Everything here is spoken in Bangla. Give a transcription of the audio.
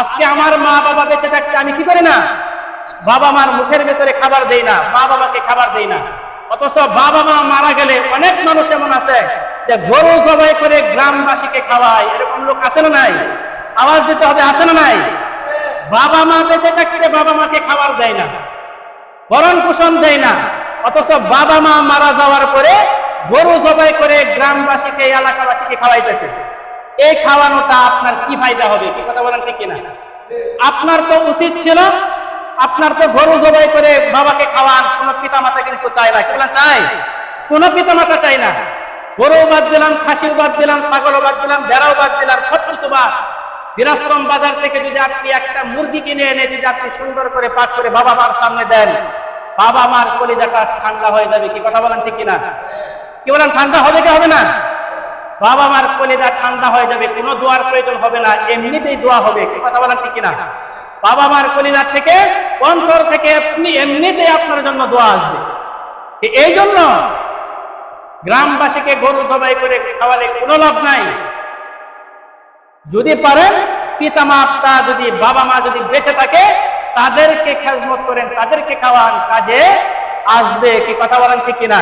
আজকে আমার মা বাবা বেঁচে থাকতে আমি কি করি না? বাবা মার মুখের ভেতরে খাবার দেই না, মা বাবাকে খাবার দেই না। অথচ বাবা মা মারা গেলে অনেক মানুষ এমন আছে যে গরু জবাই করে গ্রামবাসীকে খাওয়ায়। এরকম লোক আছে না নাই? আওয়াজ দিতে হবে, আছে না নাই? বাবা মা বেঁচে থাকতে বাবা মাকে খাবার দেয় না, ভরণ পোষণ দেয় না। অথচ বাবা মা মারা যাওয়ার পরে গরু জবাই করে গ্রামবাসীকে, এলাকাবাসীকে খাওয়াইতেছে। এই খাওয়ানোটা আপনার কি ফায়দা হবে? কি কথা বলেন ঠিক কিনা? আপনার তো উচিত ছিল, আপনার তো গরু জবাই করে বাবাকে খাওয়ান, কোন পিতা মাতা কিন্তু চায় না। কি বলেন, চায়? কোন পিতা মাতা চায় না। গরু বাদ দিলাম, খাসিও বাদ দিলাম, ছাগলও বাদ দিলাম, ভেড়াও বাদ দিলাম সব কিছু বাদ। বীরাশ্রম বাজার থেকে যদি আপনি একটা মুরগি কিনে এনে যদি আপনি সুন্দর করে পাক করে বাবা মার সামনে দেন, বাবা মার কলিজাটা ঠান্ডা হয়ে যাবে। কি কথা বলেন ঠিক কিনা? কি বলেন, ঠান্ডা হবে কি হবে না? বাবা মার কলিজা ঠান্ডা হয়ে যাবে, কোনো দোয়ার প্রয়োজন হবে না, এমনিতেই দোয়া হবে কথা বলেন ঠিক কিনা? বাবা মার কলিজা থেকে, অন্তর থেকে আপনি এমনিতেই আপনার জন্য দোয়া আসবে। এই জন্য গ্রামবাসীকে গরু জবাই করে খাওয়ালে কোনো লাভ নাই। যদি পারেন পিতা মাতা যদি, বাবা মা যদি বেঁচে থাকে, তাদেরকে খেজমত করেন, তাদেরকে খাওয়ান, কাজে আসবে, কি কথা বলেন ঠিক কিনা?